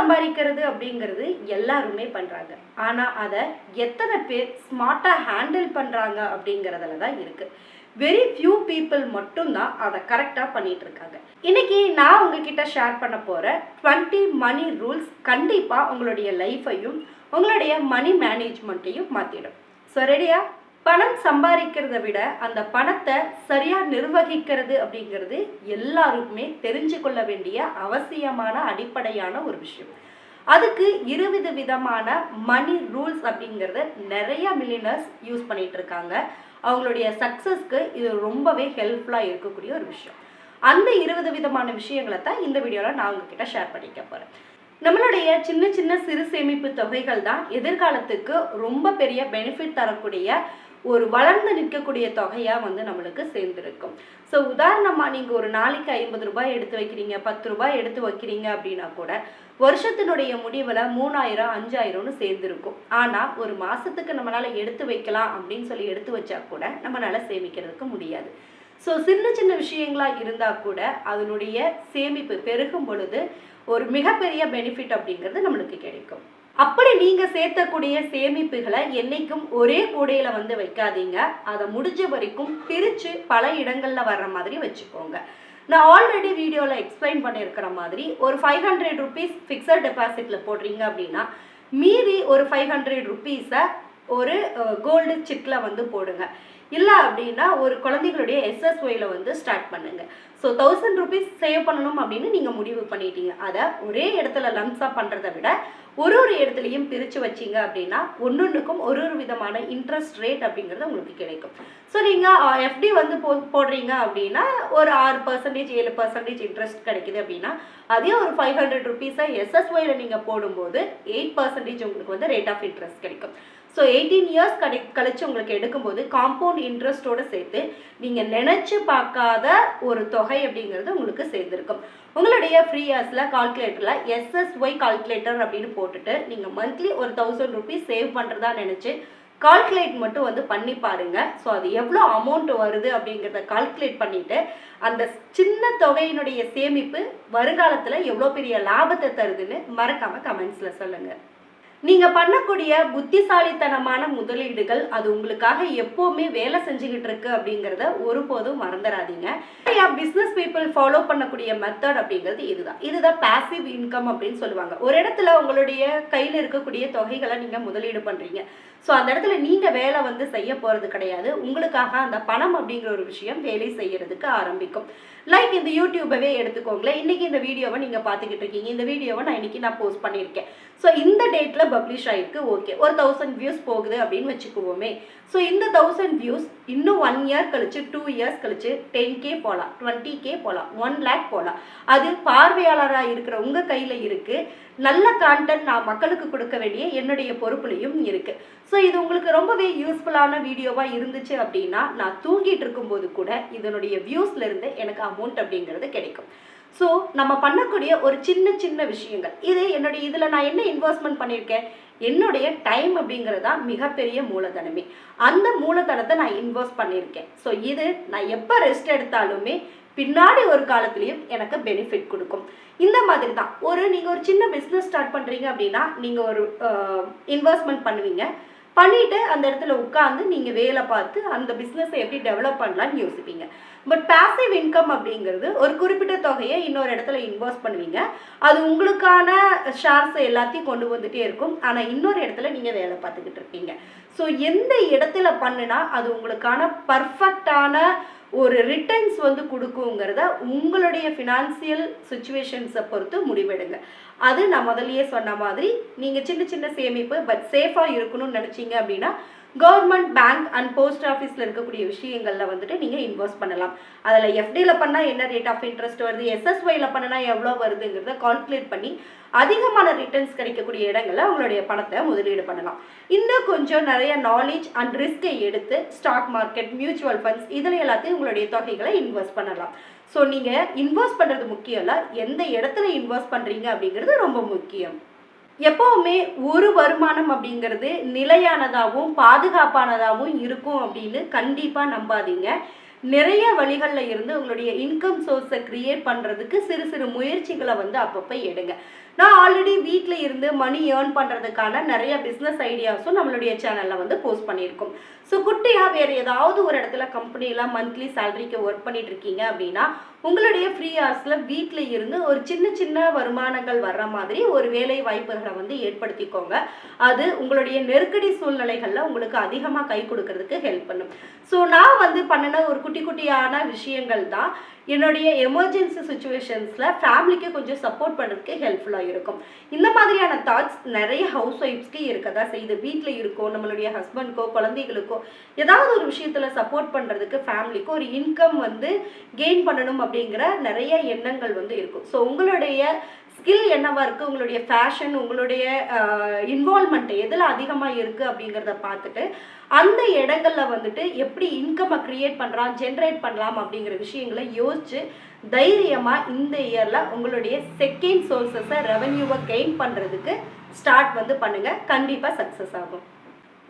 சம்பாதிக்கிறது அப்படிங்கிறது எல்லாருமே பண்ணுறாங்க ஆனால் அதை எத்தனை பேர் ஸ்மார்ட்டாக ஹேண்டில் பண்ணுறாங்க அப்படிங்கிறதுல தான் இருக்குது வெரி ஃபியூ பீப்புள் மட்டும்தான் அதை கரெக்டாக பண்ணிட்டு இருக்காங்க. இன்னைக்கு நான் உங்ககிட்ட ஷேர் பண்ண போகிற டுவெண்ட்டி மணி ரூல்ஸ் கண்டிப்பாக உங்களுடைய லைஃப்பையும் உங்களுடைய மணி மேனேஜ்மெண்ட்டையும் மாற்றிடும் ஸோ ரெடியா பணம் சம்பாதிக்கிறத விட அந்த பணத்தை சரியாக நிர்வகிக்கிறது அப்படிங்கிறது எல்லாருக்குமே தெரிஞ்சு கொள்ள வேண்டிய அவசியமான அடிப்படையான ஒரு விஷயம். அதுக்கு இருவித விதமான மணி ரூல்ஸ் அப்படிங்கிறத நிறைய மில்லினர்ஸ் யூஸ் பண்ணிட்டு இருக்காங்க. அவங்களுடைய சக்ஸஸ்க்கு இது ரொம்பவே ஹெல்ப்ஃபுல்லாக இருக்கக்கூடிய ஒரு விஷயம். அந்த இருபது விதமான விஷயங்களை தான் இந்த வீடியோவில் நான் உங்ககிட்ட ஷேர் பண்ணிக்க போகிறேன் நம்மளுடைய சின்ன சின்ன சிறு சேமிப்பு தொகைகள் தான் எதிர்காலத்துக்கு ரொம்ப பெரிய பெனிஃபிட் தரக்கூடிய ஒரு வளர்ந்து நிற்கக்கூடிய தொகையாக வந்து நம்மளுக்கு சேர்ந்துருக்கும். ஸோ உதாரணமாக நீங்கள் ஒரு நாளைக்கு ஐம்பது ரூபாய் எடுத்து வைக்கிறீங்க பத்து ரூபாய் எடுத்து வைக்கிறீங்க அப்படின்னா கூட வருஷத்தினுடைய முடிவில் மூணாயிரம் அஞ்சாயிரம்னு சேர்ந்துருக்கும். ஆனால் ஒரு மாதத்துக்கு நம்மளால் எடுத்து வைக்கலாம் அப்படின்னு சொல்லி எடுத்து வச்சா கூட நம்மளால் சேமிக்கிறதுக்கு முடியாது. ஸோ சின்ன சின்ன விஷயங்களாக இருந்தால் கூட அதனுடைய சேமிப்பு பெருகும் பொழுது ஒரு மிகப்பெரிய பெனிஃபிட் அப்படிங்கிறது நம்மளுக்கு கிடைக்கும். அப்படி நீங்க சேர்த்தக்கூடிய சேமிப்புகளை என்னைக்கும் ஒரே கூடையில வந்து வைக்காதீங்க. அதை முடிஞ்ச வரைக்கும் பிரிச்சு பல இடங்கள்ல வர்ற மாதிரி வச்சுக்கோங்க. நான் ஆல்ரெடி வீடியோவில் எக்ஸ்பிளைன் பண்ணியிருக்கிற மாதிரி ஒரு ஃபைவ் ஹண்ட்ரட் ருபீஸ் ஃபிக்ஸட் டெபாசிட்டில் போடுறீங்க அப்படின்னா மீதி ஒரு ஃபைவ் ஹண்ட்ரட் ருபீஸை ஒரு கோல்டு சிக்கில் வந்து போடுங்க. இல்லை அப்படின்னா ஒரு குழந்தைகளுடைய எஸ்எஸ்ஒயில் வந்து ஸ்டார்ட் பண்ணுங்க. ஸோ தௌசண்ட் ருபீஸ் சேவ் பண்ணணும் அப்படின்னு நீங்கள் முடிவு பண்ணிட்டீங்க. அதை ஒரே இடத்துல லம்ஸாக பண்ணுறதை விட ஒரு ஒரு இடத்துலையும் பிரித்து வச்சீங்க அப்படின்னா ஒன்றுக்கும் ஒரு ஒரு விதமான இன்ட்ரெஸ்ட் ரேட் அப்படிங்கிறது உங்களுக்கு கிடைக்கும். ஸோ நீங்கள் எஃப்டி வந்து போ போடுறீங்க அப்படின்னா ஒரு ஆறு பர்சன்டேஜ் ஏழு பர்சன்டேஜ் இன்ட்ரெஸ்ட் கிடைக்குது அப்படின்னா அதே ஒரு ஃபைவ் ஹண்ட்ரட் ருபீஸை எஸ்எஸ்ஒயில் நீங்கள் போடும்போது எயிட் பர்சன்டேஜ் உங்களுக்கு வந்து ரேட் ஆஃப் இன்ட்ரெஸ்ட் கிடைக்கும். ஸோ எயிட்டீன் இயர்ஸ் கடை கழிச்சு உங்களுக்கு எடுக்கும்போது காம்பவுண்ட் இன்ட்ரெஸ்ட்டோட சேர்த்து நீங்கள் நினச்சி பார்க்காத ஒரு தொகை அப்படிங்கிறது உங்களுக்கு சேர்ந்துருக்கும். உங்களுடைய ஃப்ரீ இயர்ஸில் கால்குலேட்டரில் எஸ்எஸ்ஒய் கால்குலேட்டர் அப்படின்னு போட்டுட்டு நீங்கள் மந்த்லி ஒரு தௌசண்ட் ருபீஸ் சேவ் பண்ணுறதா நினச்சி கால்குலேட் மட்டும் வந்து பண்ணி பாருங்கள் ஸோ அது எவ்வளோ அமௌண்ட் வருது அப்படிங்கிறத கால்குலேட் பண்ணிவிட்டு அந்த சின்ன தொகையினுடைய சேமிப்பு வருங்காலத்தில் எவ்வளோ பெரிய லாபத்தை தருதுன்னு மறக்காமல் கமெண்ட்ஸில் சொல்லுங்கள் நீங்க பண்ணக்கூடிய புத்திசாலித்தனமான முதலீடுகள் அது உங்களுக்காக எப்பவுமே வேலை செஞ்சுக்கிட்டு இருக்கு அப்படிங்கிறத ஒருபோதும் மறந்துடாதீங்க. நிறையா பிஸ்னஸ் பீப்புள் ஃபாலோ பண்ணக்கூடிய மெத்தட் அப்படிங்கிறது இதுதான். இதுதான் பேசிவ் இன்கம் அப்படின்னு சொல்லுவாங்க. ஒரு இடத்துல உங்களுடைய கையில் இருக்கக்கூடிய தொகைகளை நீங்க முதலீடு பண்றீங்க. ஸோ அந்த இடத்துல நீங்கள் வேலை வந்து செய்ய போகிறது கிடையாது. உங்களுக்காக அந்த பணம் அப்படிங்கிற ஒரு விஷயம் வேலை செய்யறதுக்கு ஆரம்பிக்கும். லைக் இந்த யூடியூபவே எடுத்துக்கோங்களேன். இன்றைக்கி இந்த வீடியோவை நீங்கள் பார்த்துக்கிட்டு இருக்கீங்க. இந்த வீடியோவை நான் இன்னைக்கு நான் போஸ்ட் பண்ணியிருக்கேன். ஸோ இந்த டேட்டில் பப்ளிஷ் ஆகிருக்கு ஓகே ஒரு தௌசண்ட் வியூஸ் போகுது அப்படின்னு வச்சுக்குவோமே. ஸோ இந்த தௌசண்ட் வியூஸ் இன்னும் ஒன் இயர் கழிச்சு டூ இயர்ஸ் கழிச்சு டென் கே போகலாம் டுவெண்ட்டி கே போகலாம் ஒன் லேக் போகலாம் அது பார்வையாளராக இருக்கிற உங்கள் கையில் இருக்குது நல்ல கான்டென்ட் நான் மக்களுக்கு கொடுக்க வேண்டிய என்னுடைய பொறுப்புலையும் இருக்கு. ஸோ இது உங்களுக்கு ரொம்பவே யூஸ்ஃபுல்லான வீடியோவா இருந்துச்சு அப்படின்னா நான் தூங்கிட்டு இருக்கும்போது கூட இதனுடைய வியூஸ்ல இருந்து எனக்கு அமௌண்ட் அப்படிங்கிறது கிடைக்கும். ஸோ நம்ம பண்ணக்கூடிய ஒரு சின்ன சின்ன விஷயங்கள். இது என்னுடைய இதில் நான் என்ன இன்வெஸ்ட்மெண்ட் பண்ணியிருக்கேன்? என்னுடைய டைம் அப்படிங்கிறது தான் மிகப்பெரிய மூலதனமே. அந்த மூலதனத்தை நான் இன்வெஸ்ட் பண்ணியிருக்கேன். ஸோ இது நான் எப்போ ரெஸ்ட் எடுத்தாலுமே பின்னாடி ஒரு காலத்துலேயும் எனக்கு பெனிஃபிட் கொடுக்கும். இந்த மாதிரி தான் ஒரு நீங்கள் ஒரு சின்ன பிஸ்னஸ் ஸ்டார்ட் பண்ணுறீங்க அப்படின்னா நீங்கள் ஒரு இன்வெஸ்ட்மெண்ட் பண்ணுவீங்க. பண்ணிட்டு அந்த இடத்துல உட்காந்து நீங்கள் வேலை பார்த்து அந்த பிஸ்னஸை எப்படி டெவலப் பண்ணலான்னு யோசிப்பீங்க. பட் பாசிவ் இன்கம் அப்படிங்கிறது ஒரு குறிப்பிட்ட தொகையை இன்னொரு இடத்துல இன்வெஸ்ட் பண்ணுவீங்க. அது உங்களுக்கான ஷேர்ஸ் எல்லாத்தையும் கொண்டு வந்துட்டே இருக்கும். ஆனால் இன்னொரு இடத்துல நீங்கள் வேலை பார்த்துக்கிட்டு இருப்பீங்க. ஸோ எந்த இடத்துல பண்ணுனா அது உங்களுக்கான பர்ஃபெக்டான ஒரு ரிட்டர்ன்ஸ் வந்து கொடுக்குங்கிறத உங்களுடைய ஃபினான்சியல் சுச்சுவேஷன்ஸை பொறுத்து முடிவெடுங்க. அது நான் முதல்லையே சொன்ன மாதிரி நீங்கள் சின்ன சின்ன சேமிப்பு பட் சேஃபாக இருக்கணும்னு நினச்சிங்க அப்படின்னா கவர்மெண்ட் பேங்க் அண்ட் போஸ்ட் ஆஃபீஸில் இருக்கக்கூடிய விஷயங்களில் வந்துட்டு நீங்கள் இன்வெஸ்ட் பண்ணலாம். அதில் எஃப்டியில் பண்ணால் என்ன ரேட் ஆஃப் இன்ட்ரெஸ்ட் வருது எஸ்எஸ்ஒயில் பண்ணினா எவ்வளோ வருதுங்கிறத கால்குலேட் பண்ணி அதிகமான ரிட்டர்ன்ஸ் கிடைக்கக்கூடிய இடங்களில் உங்களுடைய பணத்தை முதலீடு பண்ணலாம். இன்னும் கொஞ்சம் நிறைய நாலேஜ் அண்ட் ரிஸ்கை எடுத்து ஸ்டாக் மார்க்கெட் மியூச்சுவல் ஃபண்ட்ஸ் இதில் எல்லாத்தையும் உங்களுடைய தொகைகளை இன்வெஸ்ட் பண்ணலாம். ஸோ நீங்கள் இன்வெஸ்ட் பண்ணுறது முக்கியம் இல்லை. எந்த இடத்துல இன்வெஸ்ட் பண்ணுறீங்க அப்படிங்கிறது ரொம்ப முக்கியம். எப்போவுமே ஒரு வருமானம் அப்படிங்கிறது நிலையானதாகவும் பாதுகாப்பானதாகவும் இருக்கும் அப்படின்னு கண்டிப்பாக நம்பாதீங்க. நிறைய வழிகளில் இருந்து உங்களுடைய இன்கம் சோர்ஸை க்ரியேட் பண்ணுறதுக்கு சிறு சிறு முயற்சிகளை வந்து அப்பப்போ எடுங்க. நான் ஆல்ரெடி வீட்டில் இருந்து மணி ஏர்ன் பண்ணுறதுக்கான நிறைய பிஸ்னஸ் ஐடியாஸும் நம்மளுடைய சேனலில் வந்து போஸ்ட் பண்ணியிருக்கோம். ஸோ குட்டியாக வேறு ஏதாவது ஒரு இடத்துல கம்பெனியில் மந்த்லி சேலரிக்கு ஒர்க் பண்ணிட்டு இருக்கீங்க அப்படின்னா உங்களுடைய ஃப்ரீ ஹார்ஸில் வீட்டில் இருந்து ஒரு சின்ன சின்ன வருமானங்கள் வர்ற மாதிரி ஒரு வேலை வாய்ப்புகளை வந்து ஏற்படுத்திக்கோங்க. அது உங்களுடைய நெருக்கடி சூழ்நிலைகளில் உங்களுக்கு அதிகமாக கை கொடுக்கறதுக்கு ஹெல்ப் பண்ணும். ஸோ நான் வந்து பண்ணின ஒரு குட்டி குட்டியான விஷயங்கள் தான் என்னுடைய எமர்ஜென்சி சுச்சுவேஷன்ஸில் ஃபேமிலிக்கு கொஞ்சம் சப்போர்ட் பண்ணுறதுக்கு ஹெல்ப்ஃபுல்லாக இருக்கும். இந்த மாதிரியான தாட்ஸ் நிறைய ஹவுஸ் ஒய்ஃப்ஸ்க்கு இருக்கதா செய்யுது வீட்டில் இருக்கோ நம்மளுடைய ஹஸ்பண்ட்க்கோ குழந்தைகளுக்கோ ஏதாவது ஒரு விஷயத்தில் சப்போர்ட் பண்ணுறதுக்கு ஃபேமிலிக்கோ ஒரு இன்கம் வந்து கெயின் பண்ணணும் அப்படிங்கிற நிறைய எண்ணங்கள் வந்து இருக்கும். ஸோ உங்களுடைய ஸ்கில் என்னவா இருக்குது உங்களுடைய ஃபேஷன் உங்களுடைய இன்வால்மெண்ட் எதில் அதிகமாக இருக்குது அப்படிங்கிறத பார்த்துட்டு அந்த இடங்களில் வந்துட்டு எப்படி இன்கம்மை க்ரியேட் பண்ணுறான் ஜென்ரேட் பண்ணலாம் அப்படிங்கிற விஷயங்களை யோசித்து தைரியமாக இந்த இயரில் உங்களுடைய செகண்ட் சோர்சஸை ரெவன்யூவை கெயின் பண்ணுறதுக்கு ஸ்டார்ட் வந்து பண்ணுங்கள் கண்டிப்பாக சக்ஸஸ் ஆகும்.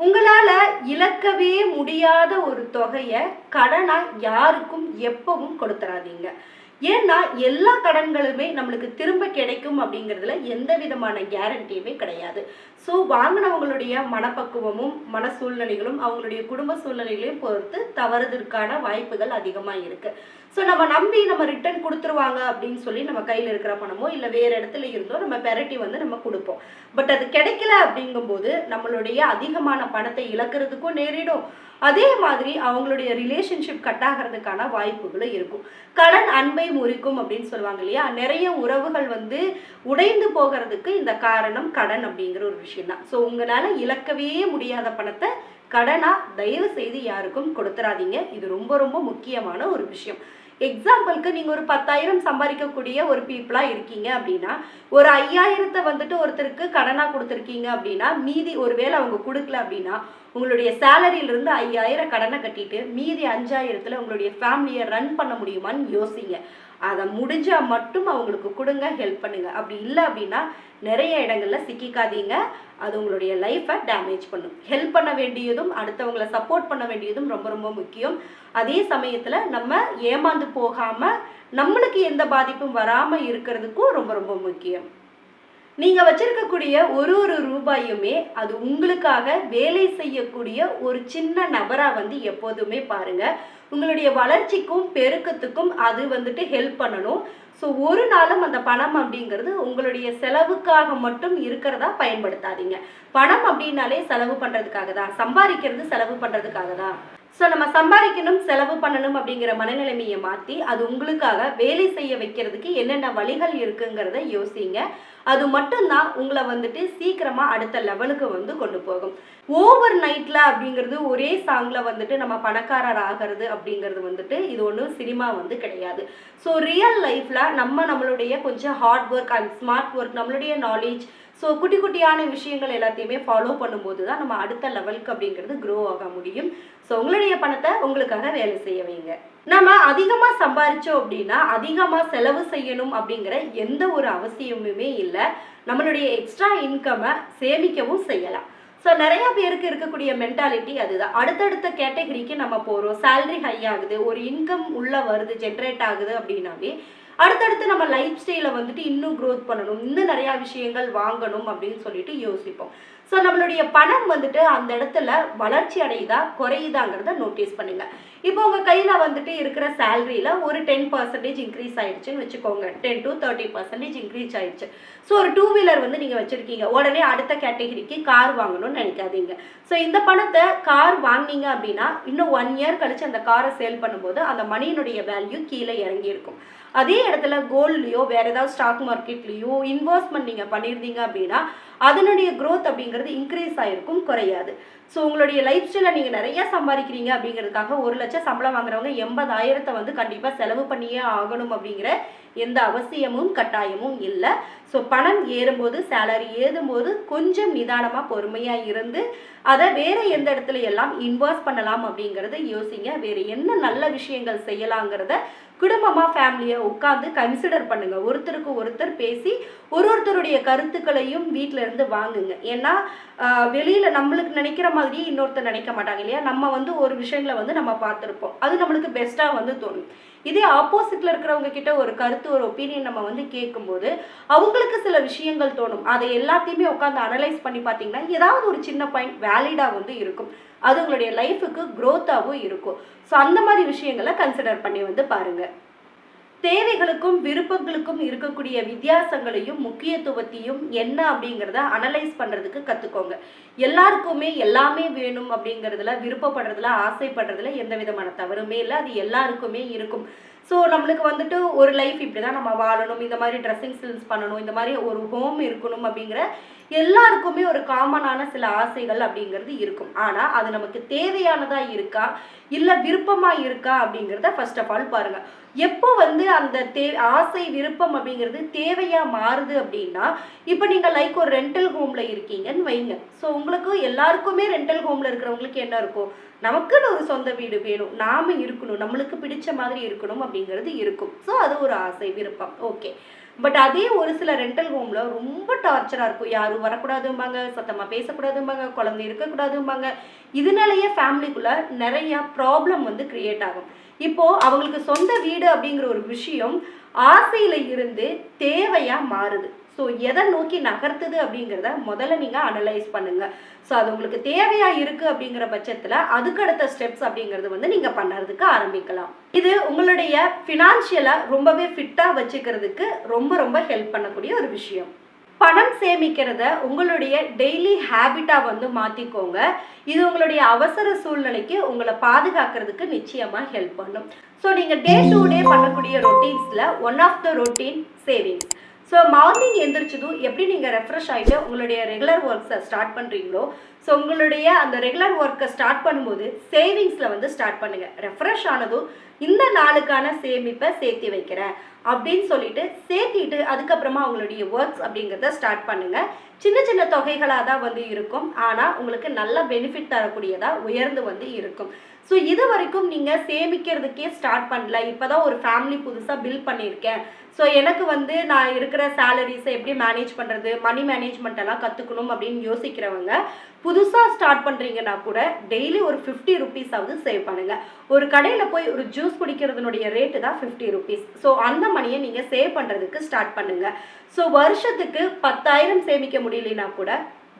உங்களால் இழக்கவே முடியாத ஒரு தொகையை கடனாக யாருக்கும் எப்பவும் கொடுத்துறாதீங்க. ஏன்னா எல்லா கடன்களுமே நம்மளுக்கு திரும்ப கிடைக்கும் அப்படிங்கிறதுல எந்த விதமான கேரண்டியுமே கிடையாது. ஸோ வாங்கினவங்களுடைய மனப்பக்குவமும் மன சூழ்நிலைகளும் அவங்களுடைய குடும்ப சூழ்நிலைகளையும் பொறுத்து தவறுதற்கான வாய்ப்புகள் அதிகமாக இருக்குது ஸோ நம்ம நம்பி நம்ம ரிட்டர்ன் கொடுத்துருவாங்க அப்படின்னு சொல்லி நம்ம கையில் இருக்கிற பணமோ இல்லை வேறு இடத்துல இருந்தோ நம்ம பெரட்டி வந்து நம்ம கொடுப்போம். பட் அது கிடைக்கல அப்படிங்கும்போது நம்மளுடைய அதிகமான பணத்தை இழக்கிறதுக்கும் நேரிடும். அதே மாதிரி அவங்களுடைய ரிலேஷன்ஷிப் கட் ஆகிறதுக்கான வாய்ப்புகளும் இருக்கும். கடன் அன்பை முறிக்கும் அப்படின்னு சொல்லுவாங்க இல்லையா? நிறைய உறவுகள் வந்து உடைந்து போகிறதுக்கு இந்த காரணம் கடன் அப்படிங்கிற ஒரு விஷயம் தான் ஸோ உங்களால் இழக்கவே முடியாத பணத்தை கடனாக தயவு செய்து யாருக்கும் கொடுத்துறாதீங்க. இது ரொம்ப ரொம்ப முக்கியமான ஒரு விஷயம். எக்ஸாம்பிளுக்கு நீங்கள் ஒரு பத்தாயிரம் சம்பாதிக்கக்கூடிய ஒரு பீப்புளாக இருக்கீங்க அப்படின்னா ஒரு ஐயாயிரத்தை வந்துட்டு ஒருத்தருக்கு கடனாக கொடுத்துருக்கீங்க அப்படின்னா மீதி ஒருவேளை அவங்க கொடுக்கல அப்படின்னா உங்களுடைய சேலரியிலிருந்து ஐயாயிரம் கடனை கட்டிட்டு மீதி அஞ்சாயிரத்தில் உங்களுடைய ஃபேமிலியை ரன் பண்ண முடியுமான்னு யோசிங்க. அதை முடிஞ்சால் மட்டும் அவங்களுக்கு கொடுங்க ஹெல்ப் பண்ணுங்க. அப்படி இல்லை அப்படின்னா நிறைய இடங்களில் சிக்கிக்காதீங்க. அது உங்களுடைய லைஃப்பை டேமேஜ் பண்ணும். ஹெல்ப் பண்ண வேண்டியதும் அடுத்தவங்களை சப்போர்ட் பண்ண வேண்டியதும் ரொம்ப ரொம்ப முக்கியம். அதே சமயத்தில் நம்ம ஏமாந்து போகாமல் நம்மளுக்கு எந்த பாதிப்பும் வராமல் இருக்கிறதுக்கும் ரொம்ப ரொம்ப முக்கியம். நீங்கள் வச்சிருக்கக்கூடிய ஒரு ஒரு ரூபாயுமே அது உங்களுக்காக வேலை செய்யக்கூடிய ஒரு சின்ன நபராக வந்து எப்போதுமே பாருங்க. உங்களுடைய வளர்ச்சிக்கும் பெருக்கத்துக்கும் அது வந்துட்டு ஹெல்ப் பண்ணணும். ஸோ ஒரு நாளும் அந்த பணம் அப்படிங்கிறது உங்களுடைய செலவுக்காக மட்டும் இருக்கிறதா பயன்படுத்தாதீங்க. பணம் அப்படின்னாலே செலவு பண்ணுறதுக்காக தான். சம்பாதிக்கிறது செலவு பண்ணுறதுக்காக தான். ஸோ நம்ம சம்பாதிக்கணும் செலவு பண்ணணும் அப்படிங்கிற மனநிலைமையை மாற்றி அது உங்களுக்காக வேலை செய்ய வைக்கிறதுக்கு என்னென்ன வழிகள் இருக்குங்கிறத யோசிங்க. அது மட்டும்தான் உங்களை வந்துட்டு சீக்கிரமாக அடுத்த லெவலுக்கு வந்து கொண்டு போகும். ஓவர் நைட்டில் அப்படிங்கிறது ஒரே சாங்கில் வந்துட்டு நம்ம பணக்காரர் ஆகிறது அப்படிங்கிறது வந்துட்டு இது ஒன்றும் சினிமா வந்து கிடையாது. ஸோ ரியல் லைஃப்பில் நம்ம நம்மளுடைய கொஞ்சம் hard work and smart work நம்மளுடைய நாலேஜ் ஸோ குட்டி குட்டியான விஷயங்கள் எல்லாத்தையுமே ஃபாலோ பண்ணும்போது தான் நம்ம அடுத்த லெவலுக்கு அப்படிங்கிறது க்ரோ ஆக முடியும். ஸோ உங்களுடைய பணத்தை உங்களுக்காக வேலை செய்ய வைங்க. நம்ம அதிகமாக சம்பாரிச்சோம் அப்படின்னா அதிகமாக செலவு செய்யணும் அப்படிங்கிற எந்த ஒரு அவசியமுமே இல்லை. நம்மளுடைய எக்ஸ்ட்ரா இன்கம்மை சேமிக்கவும் செய்யலாம். ஸோ நிறைய பேருக்கு இருக்கக்கூடிய மென்டாலிட்டி அதுதான். அடுத்தடுத்த கேட்டகரிக்கு நம்ம போகிறோம் சேலரி ஹை ஆகுது ஒரு இன்கம் உள்ளே வருது ஜென்ரேட் ஆகுது அப்படின்னாவே அடுத்தடுத்து நம்ம லைஃப் ஸ்டைலை வந்துட்டு இன்னும் க்ரோத் பண்ணணும். இன்னும் நிறையா விஷயங்கள் வாங்கணும் அப்படின்னு சொல்லிட்டு யோசிப்போம். ஸோ நம்மளுடைய பணம் வந்துட்டு அந்த இடத்துல வளர்ச்சி அடையுதா குறையுதாங்கிறத நோட்டீஸ் பண்ணுங்க. இப்போ உங்கள் கையில் வந்துட்டு இருக்கிற சேலரியில் ஒரு டென் பர்சன்டேஜ் இன்க்ரீஸ் ஆயிடுச்சுன்னு வச்சுக்கோங்க. Ten to thirty percentage increase ஆயிடுச்சு. ஸோ ஒரு டூ வீலர் வந்து நீங்கள் வச்சுருக்கீங்க. உடனே அடுத்த கேட்டகரிக்கு கார் வாங்கணும்னு நினைக்காதீங்க. ஸோ இந்த பணத்தை கார் வாங்கினீங்க அப்படின்னா இன்னும் ஒன் இயர் கழிச்சு அந்த காரை சேல் பண்ணும்போது அந்த மணியினுடைய வேல்யூ கீழே இறங்கி இருக்கும் அதே இடத்துல கோல்ட்லேயோ வேறு ஏதாவது ஸ்டாக் மார்க்கெட்லேயோ இன்வெஸ்ட்மெண்ட் நீங்கள் பண்ணியிருந்தீங்க அப்படின்னா அதனுடைய க்ரோத் அப்படிங்கிறது இன்க்ரீஸ் ஆகிருக்கும் குறையாது. ஸோ உங்களுடைய லைஃப் ஸ்டைலில் நீங்கள் நிறைய சம்பாதிக்கிறீங்க அப்படிங்கிறதுக்காக ஒரு லட்சம் சம்பளம் வாங்குறவங்க எண்பதாயிரத்தை வந்து கண்டிப்பாக செலவு பண்ணியே ஆகணும் அப்படிங்கிற எந்த அவசியமும் கட்டாயமும் இல்லை. ஸோ பணம் ஏறும்போது சேலரி ஏறும்போது கொஞ்சம் நிதானமாக பொறுமையாக இருந்து அதை வேறு எந்த இடத்துல எல்லாம் இன்வெஸ்ட் பண்ணலாம் அப்படிங்கிறத யோசிங்க. வேறு என்ன நல்ல விஷயங்கள் செய்யலாங்கிறத குடும்பமாக ஃபேமிலியை உட்காந்து கன்சிடர் பண்ணுங்கள் ஒருத்தருக்கு ஒருத்தர் பேசி ஒரு ஒருத்தருடைய கருத்துக்களையும் வீட்டிலேருந்து வாங்குங்க. ஏன்னா வெளியில் நம்மளுக்கு நினைக்கிற மாதிரி இன்னொருத்தர் நினைக்க மாட்டாங்க இல்லையா? நம்ம வந்து ஒரு விஷயங்களை வந்து நம்ம பார்த்துருப்போம். அது நம்மளுக்கு பெஸ்ட்டாக வந்து தோணும். இதே ஆப்போசிட்ல இருக்கிறவங்க கிட்ட ஒரு கருத்து ஒரு ஒப்பீனியன் நம்ம வந்து கேட்கும்போது அவங்களுக்கு சில விஷயங்கள் தோணும். அதை எல்லாத்தையுமே உட்காந்து அனலைஸ் பண்ணி பார்த்தீங்கன்னா ஏதாவது ஒரு சின்ன பாயிண்ட் வேலிடாக வந்து இருக்கும். அது உங்களுடைய லைஃபுக்கு க்ரோத்தாகவும் இருக்கும். ஸோ அந்த மாதிரி விஷயங்களை கன்சிடர் பண்ணி வந்து பாருங்கள் தேவைகளுக்கும் விருப்பங்களுக்கும் இருக்கக்கூடிய வித்தியாசங்களையும் முக்கியத்துவத்தையும் என்ன அப்படிங்கிறத அனலைஸ் பண்ணுறதுக்கு கற்றுக்கோங்க எல்லாருக்குமே எல்லாமே வேணும் அப்படிங்கிறதுல விருப்பப்படுறதுல ஆசைப்படுறதுல எந்த விதமான தவறுமே இல்லை. அது எல்லாருக்குமே இருக்கும். ஸோ நம்மளுக்கு வந்துட்டு ஒரு லைஃப் இப்படி தான் நம்ம வாழணும். இந்த மாதிரி ட்ரெஸ்ஸிங் ஸ்கில்ஸ் பண்ணணும். இந்த மாதிரி ஒரு ஹோம் இருக்கணும் அப்படிங்கிற எல்லாருக்குமே ஒரு காமனான சில ஆசைகள் அப்படிங்கிறது இருக்கும். ஆனால் அது நமக்கு தேவையானதாக இருக்கா? இல்லை விருப்பமாக இருக்கா அப்படிங்கிறத ஃபர்ஸ்ட் ஆஃப் ஆல் பாருங்கள் எப்போ வந்து அந்த தே ஆசை விருப்பம் அப்படிங்கிறது தேவையா மாறுது அப்படின்னா இப்போ நீங்கள் லைக் ஒரு ரெண்டல் ஹோம்ல இருக்கீங்கன்னு வைங்க. ஸோ உங்களுக்கு எல்லாருக்குமே ரெண்டல் ஹோம்ல இருக்கிறவங்களுக்கு என்ன இருக்கும்? நமக்குன்னு ஒரு சொந்த வீடு வேணும். நாம இருக்கணும். நம்மளுக்கு பிடிச்ச மாதிரி இருக்கணும் அப்படிங்கிறது இருக்கும். ஸோ அது ஒரு ஆசை விருப்பம். ஓகே பட் அதே ஒரு சில ரெண்டல் ஹோம்ல ரொம்ப டார்ச்சரா இருக்கும். யாரும் வரக்கூடாதும்பாங்க. சத்தமா பேசக்கூடாதும்பாங்க. குழந்தை இருக்கக்கூடாதும்பாங்க. இதனாலேயே ஃபேமிலிக்குள்ள நிறைய ப்ராப்ளம் வந்து கிரியேட் ஆகும். இப்போ அவங்களுக்கு சொந்த வீடு அப்படிங்கிற ஒரு விஷயம் ஆசையில இருந்து தேவையா மாறுது. ஸோ எதை நோக்கி நகர்த்துது அப்படிங்கிறத முதல்ல நீங்கள் அனலைஸ் பண்ணுங்க. ஸோ அது உங்களுக்கு தேவையா இருக்கு அப்படிங்கிற பட்சத்தில் அதுக்கடுத்த ஸ்டெப்ஸ் அப்படிங்கிறது வந்து நீங்கள் பண்ணுறதுக்கு ஆரம்பிக்கலாம். இது உங்களுடைய ஃபினான்ஷியலை ரொம்பவே ஃபிட்டாக வச்சுக்கிறதுக்கு ரொம்ப ரொம்ப ஹெல்ப் பண்ணக்கூடிய ஒரு விஷயம். பணம் சேமிக்கிறத உங்களுடைய டெய்லி ஹேபிட்டாக வந்து மாற்றிக்கோங்க இது உங்களுடைய அவசர சூழ்நிலைக்கு உங்களை பாதுகாக்கிறதுக்கு நிச்சயமாக ஹெல்ப் பண்ணும். ஸோ நீங்கள் டே டு டே பண்ணக்கூடிய ரொட்டீன்ஸில் one of the routine savings so morning எந்திரிச்சதும் எப்படி நீங்கள் ரெஃப்ரெஷ் ஆகிட்டு உங்களுடைய ரெகுலர் ஒர்க்ஸை ஸ்டார்ட் பண்ணுறீங்களோ ஸோ உங்களுடைய அந்த ரெகுலர் ஒர்க்கை ஸ்டார்ட் பண்ணும்போது சேவிங்ஸில் வந்து ஸ்டார்ட் பண்ணுங்கள் ரெஃப்ரெஷ் ஆனதும் இந்த நாளுக்கான சேமிப்பை சேர்த்து வைக்கிறேன் அப்படின்னு சொல்லிட்டு சேர்த்திட்டு அதுக்கப்புறமா உங்களுடைய ஒர்க்ஸ் அப்படிங்கிறத ஸ்டார்ட் பண்ணுங்கள் சின்ன சின்ன தொகைகளாக தான் வந்து இருக்கும். ஆனால் உங்களுக்கு நல்ல பெனிஃபிட் தரக்கூடியதாக உயர்ந்து வந்து இருக்கும். ஸோ இது வரைக்கும் நீங்கள் சேமிக்கிறதுக்கே ஸ்டார்ட் பண்ணல. இப்போ தான் ஒரு ஃபேமிலி புதுசாக பில் பண்ணியிருக்கேன் ஸோ எனக்கு வந்து நான் இருக்கிற சேலரிஸை எப்படி மேனேஜ் பண்ணுறது மணி மேனேஜ்மெண்ட் எல்லாம் கற்றுக்கணும் அப்படின்னு யோசிக்கிறவங்க புதுசாக ஸ்டார்ட் பண்ணுறீங்கன்னா கூட டெய்லி ஒரு ஃபிஃப்டி ருபீஸாவது சேவ் பண்ணுங்கள் ஒரு கடையில் போய் ஒரு ஜூஸ் குடிக்கிறதுனுடைய ரேட்டு தான் ஃபிஃப்டி ருபீஸ் ஸோ அந்த மணியை நீங்கள் சேவ் பண்ணுறதுக்கு ஸ்டார்ட் பண்ணுங்கள் ஸோ வருஷத்துக்கு பத்தாயிரம் சேமிக்க முடியலனா கூட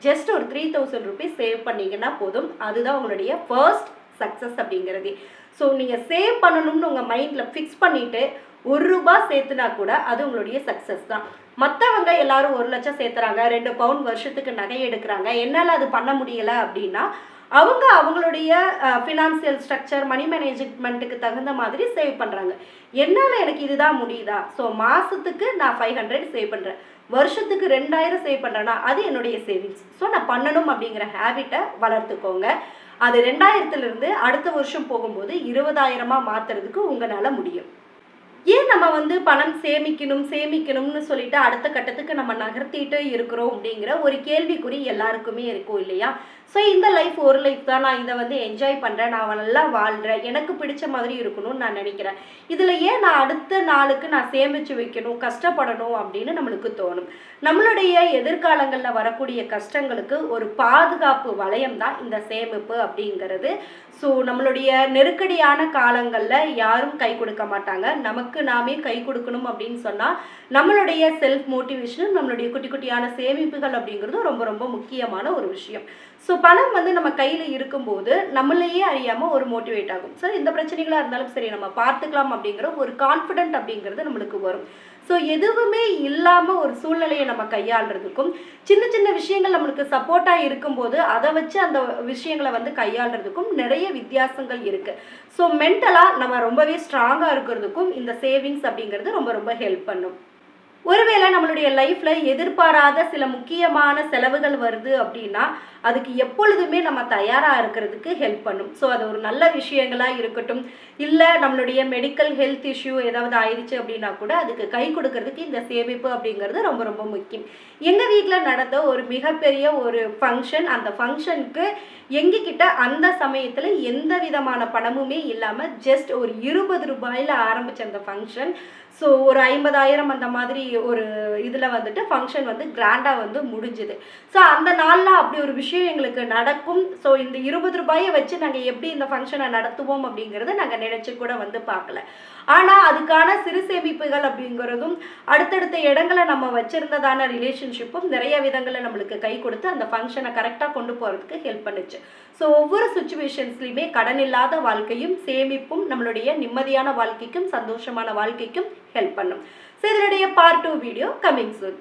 ஜஸ்ட் ஒரு த்ரீ தௌசண்ட் ருபீஸ் சேவ் பண்ணிங்கன்னா போதும். அதுதான் உங்களுடைய ஃபர்ஸ்ட் சக்ஸஸ் அப்படிங்கிறது. ஸோ நீங்கள் சேவ் பண்ணணும்னு உங்கள் மைண்டில் ஃபிக்ஸ் பண்ணிவிட்டு ஒரு ரூபா சேர்த்துனா கூட அது உங்களுடைய சக்ஸஸ் தான். மற்றவங்க எல்லாரும் ஒரு லட்சம் சேர்த்துறாங்க ரெண்டு பவுன் வருஷத்துக்கு நகை எடுக்கிறாங்க என்னால் அது பண்ண முடியலை அப்படின்னா அவங்க அவங்களுடைய ஃபினான்சியல் ஸ்ட்ரக்சர் மணி மேனேஜ்மெண்ட்டுக்கு தகுந்த மாதிரி சேவ் பண்ணுறாங்க என்னால் எனக்கு இதுதான் முடியுதா? ஸோ மாதத்துக்கு நான் ஃபைவ் ஹண்ட்ரட் சேவ் பண்ணுறேன் வருஷத்துக்கு ரெண்டாயிரம் சேவ் பண்ணுறேன்னா அது என்னுடைய சேவிங்ஸ் ஸோ நான் பண்ணணும் அப்படிங்கிற ஹேபிட்டை வளர்த்துக்கோங்க. அது ரெண்டாயிரத்துலேருந்து அடுத்த வருஷம் போகும்போது இருபதாயிரமாக மாற்றுறதுக்கு உங்களால் முடியும். ஏன் நம்ம வந்து பணம் சேமிக்கணும் சேமிக்கணும்னு சொல்லிட்டு அடுத்த கட்டத்துக்கு நம்ம நகர்த்திட்டு இருக்கிறோம் அப்படிங்கிற ஒரு கேள்விக்குறி எல்லாருக்குமே இருக்கும் இல்லையா? ஸோ இந்த லைஃப் ஒரு லைஃப் தான். நான் இதை வந்து என்ஜாய் பண்ணுறேன் நான் நல்லா வாழ்கிறேன் எனக்கு பிடிச்ச மாதிரி இருக்கணும்னு நான் நினைக்கிறேன். இதில் ஏன் நான் அடுத்த நாளுக்கு நான் சேமித்து வைக்கணும் கஷ்டப்படணும் அப்படின்னு நம்மளுக்கு தோணும். நம்மளுடைய எதிர்காலங்களில் வரக்கூடிய கஷ்டங்களுக்கு ஒரு பாதுகாப்பு வளையம் தான் இந்த சேமிப்பு அப்படிங்கிறது. ஸோ நம்மளுடைய நெருக்கடியான காலங்களில் யாரும் கை கொடுக்க மாட்டாங்க. நமக்கு நாமே கை கொடுக்கணும் அப்படின்னு சொன்னால் நம்மளுடைய செல்ஃப் மோட்டிவேஷனும் நம்மளுடைய குட்டி குட்டியான சேமிப்புகள் அப்படிங்கிறது ரொம்ப ரொம்ப முக்கியமான ஒரு விஷயம். ஸோ பணம் வந்து நம்ம கையில் இருக்கும்போது நம்மளையே அறியாமல் ஒரு மோட்டிவேட் ஆகும். ஸோ இந்த பிரச்சனைகளாக இருந்தாலும் சரி நம்ம பார்த்துக்கலாம் அப்படிங்கிற ஒரு கான்ஃபிடென்ட் அப்படிங்கிறது நம்மளுக்கு வரும். ஸோ எதுவுமே இல்லாமல் ஒரு சூழ்நிலையை நம்ம கையாளுறதுக்கும் சின்ன சின்ன விஷயங்கள் நம்மளுக்கு சப்போர்ட்டாக இருக்கும்போது அதை வச்சு அந்த விஷயங்களை வந்து கையாளுறதுக்கும் நிறைய வித்தியாசங்கள் இருக்குது ஸோ மென்டலாக நம்ம ரொம்பவே ஸ்ட்ராங்காக இருக்கிறதுக்கும் இந்த சேவிங்ஸ் அப்படிங்கிறது ரொம்ப ரொம்ப ஹெல்ப் பண்ணும். ஒருவேளை நம்மளுடைய லைஃப்பில் எதிர்பாராத சில முக்கியமான செலவுகள் வருது அப்படின்னா அதுக்கு எப்பொழுதுமே நம்ம தயாராக இருக்கிறதுக்கு ஹெல்ப் பண்ணும். ஸோ அது ஒரு நல்ல விஷயங்களாக இருக்கட்டும். இல்லை நம்மளுடைய மெடிக்கல் ஹெல்த் இஷ்யூ ஏதாவது ஆயிடுச்சு அப்படின்னா கூட அதுக்கு கை கொடுக்கறதுக்கு இந்த சேமிப்பு அப்படிங்கிறது ரொம்ப ரொம்ப முக்கியம். எங்கள் வீட்டில் நடந்த ஒரு மிகப்பெரிய ஒரு ஃபங்க்ஷன் அந்த ஃபங்க்ஷனுக்கு எங்ககிட்ட அந்த சமயத்தில் எந்த விதமான பணமுமே இல்லாமல் ஜஸ்ட் ஒரு இருபது ரூபாயில் ஆரம்பித்த அந்த ஃபங்க்ஷன் ஸோ ஒரு ஐம்பதாயிரம் அந்த மாதிரி ஒரு இதில் வந்துட்டு ஃபங்க்ஷன் வந்து கிராண்டாக வந்து முடிஞ்சுது. ஸோ அந்த நாளில் அப்படி ஒரு விஷயம் எங்களுக்கு நடக்கும். ஸோ இந்த இருபது ரூபாயை வச்சு நாங்கள் எப்படி இந்த ஃபங்க்ஷனை நடத்துவோம் அப்படிங்கிறத நாங்கள் நினச்சி கூட வந்து பார்க்கல. ஆனால் அதுக்கான சிறு சேமிப்புகள் அப்படிங்கிறதும் அடுத்தடுத்த இடங்களை நம்ம வச்சிருந்ததான ரிலேஷன்ஷிப்பும் நிறைய விதங்களில் நம்மளுக்கு கை கொடுத்து அந்த ஃபங்க்ஷனை கரெக்டாக கொண்டு போகிறதுக்கு ஹெல்ப் பண்ணுச்சு. ஸோ ஒவ்வொரு சுச்சுவேஷன்ஸ்லையுமே கடன் இல்லாத வாழ்க்கையும் சேமிப்பும் நம்மளுடைய நிம்மதியான வாழ்க்கைக்கும் சந்தோஷமான வாழ்க்கைக்கும் ஹெல்ப் பண்ணும். ஸோ இதனுடைய part two video coming soon